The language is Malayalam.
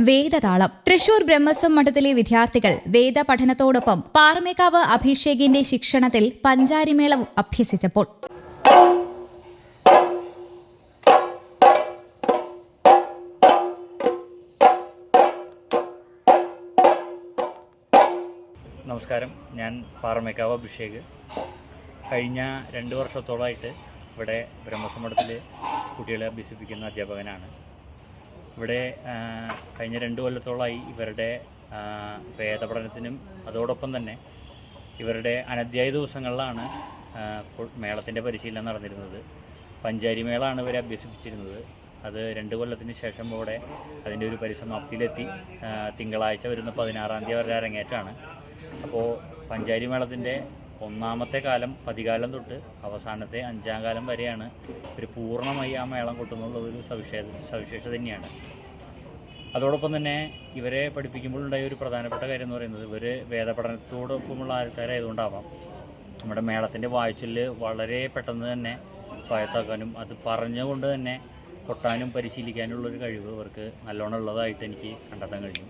വേദതാളം. തൃശൂർ ബ്രഹ്മസ്വം മഠത്തിലെ വിദ്യാർത്ഥികൾ വേദ പഠനത്തോടൊപ്പം പാറമേക്കാവ് അഭിഷേകിന്റെ ശിക്ഷണത്തിൽ പഞ്ചാരിമേളം അഭ്യസിച്ചപ്പോൾ. നമസ്കാരം. ഞാൻ പാറമേക്കാവ് അഭിഷേക്. കഴിഞ്ഞ രണ്ട് വർഷത്തോളമായിട്ട് ഇവിടെ ബ്രഹ്മസമ്മടത്തിൽ കുട്ടികളെ അഭ്യസിപ്പിക്കുന്ന അധ്യാപകനാണ്. ഇവിടെ കഴിഞ്ഞ രണ്ട് കൊല്ലത്തോളമായി ഇവരുടെ വേദ വേദപഠനത്തിനും അതോടൊപ്പം തന്നെ ഇവരുടെ അനധ്യായ ദിവസങ്ങളിലാണ് മേളത്തിന്റെ പരിശീലനം നടന്നിരുന്നത്. പഞ്ചാരി മേളാണ് ഇവരെ അഭ്യസിപ്പിച്ചിരുന്നത്. അത് രണ്ട് കൊല്ലത്തിന് ശേഷം ഇവിടെ അതിന്റെ ഒരു പരിസമാപ്തിയിലെത്തി. തിങ്കളാഴ്ച വരുന്ന പതിനാറാം തീയതി അവരുടെ അരങ്ങേറ്റാണ് അപ്പോൾ പഞ്ചാരി മേളത്തിന്റെ ഒന്നാമത്തെ കാലം പതികാലം തൊട്ട് അവസാനത്തെ അഞ്ചാം കാലം വരെയാണ് ഒരു പൂർണമായി ആ മേളം കൊട്ടുന്നുള്ള ഒരു സവിശേഷ സവിശേഷത തന്നെയാണ്. അതോടൊപ്പം തന്നെ ഇവരെ പഠിപ്പിക്കുമ്പോൾ ഉണ്ടായ ഒരു പ്രധാനപ്പെട്ട കാര്യം എന്ന് പറയുന്നത് ഇവർ വേദപഠനത്തോടൊപ്പമുള്ള ആൾക്കാരായതുകൊണ്ടാവാം. നമ്മുടെ മേളത്തിന്റെ വായിച്ചിൽ വളരെ പെട്ടെന്ന് തന്നെ സ്വായത്താക്കാനും അത് പറഞ്ഞുകൊണ്ട് തന്നെ കൊട്ടാനും പരിശീലിക്കാനുമുള്ളൊരു കഴിവ് ഇവർക്ക് നല്ലോണം ഉള്ളതായിട്ട് എനിക്ക് കണ്ടെത്താൻ കഴിഞ്ഞു.